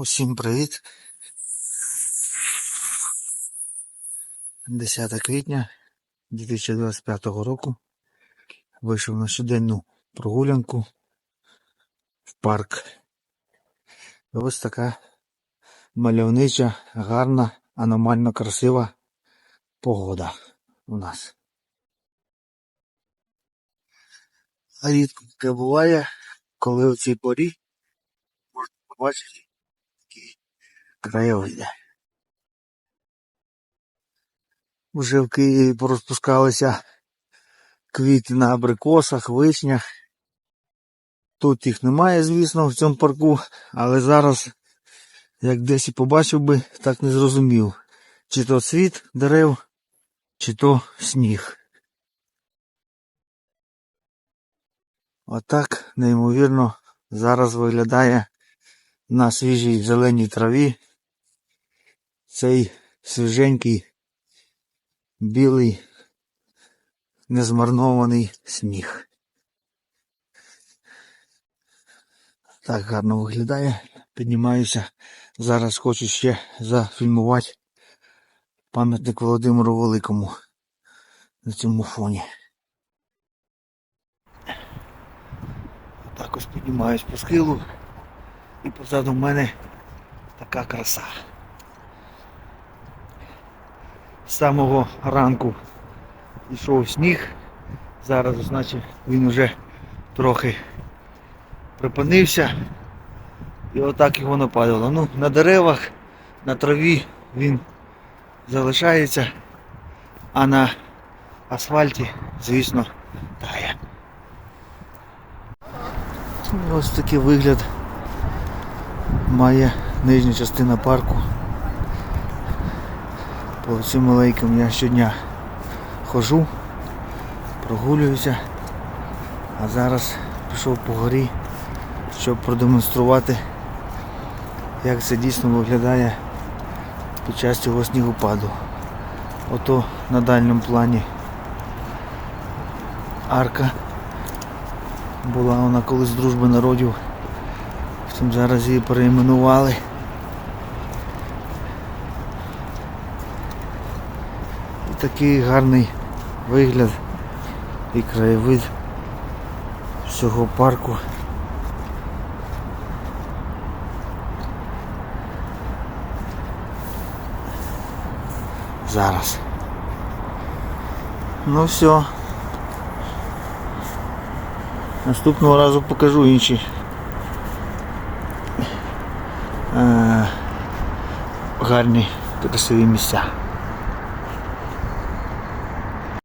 Усім привіт. 10 квітня 2025 року. Вийшов на щоденну прогулянку в парк. Ось така мальовнича, гарна, аномально красива погода у нас. Рідко таке буває, коли у цій порі можна побачити такі краєвиди. Вже в Києві порозпускалися квіти на абрикосах, вишнях. Тут їх немає, звісно, в цьому парку, але зараз, як десь і побачив би, так не зрозумів, чи то цвіт дерев, чи то сніг. Отак, неймовірно, зараз виглядає на свіжій зеленій траві цей свіженький білий незмарнований сніг. Так гарно виглядає. Піднімаюся. Зараз хочу ще зафільмувати пам'ятник Володимиру Великому на цьому фоні. Так ось піднімаюсь по схилу і позаду в мене така краса. З самого ранку йшов сніг. Зараз, значить, він вже трохи припинився. І отак його нападало. Ну, на деревах, на траві він залишається, а на асфальті, звісно, тає. Ось такий вигляд має нижня частина парку. По цим алейкам я щодня хожу, прогулююся, а зараз пішов по горі, щоб продемонструвати, як це дійсно виглядає під час цього снігопаду. Ото на дальньому плані арка була вона колись дружби народів, потім зараз її перейменували. І такий гарний вигляд і краєвид всього парку. Зараз. Ну все. Наступного разу покажу інші е, гарні красиві місця.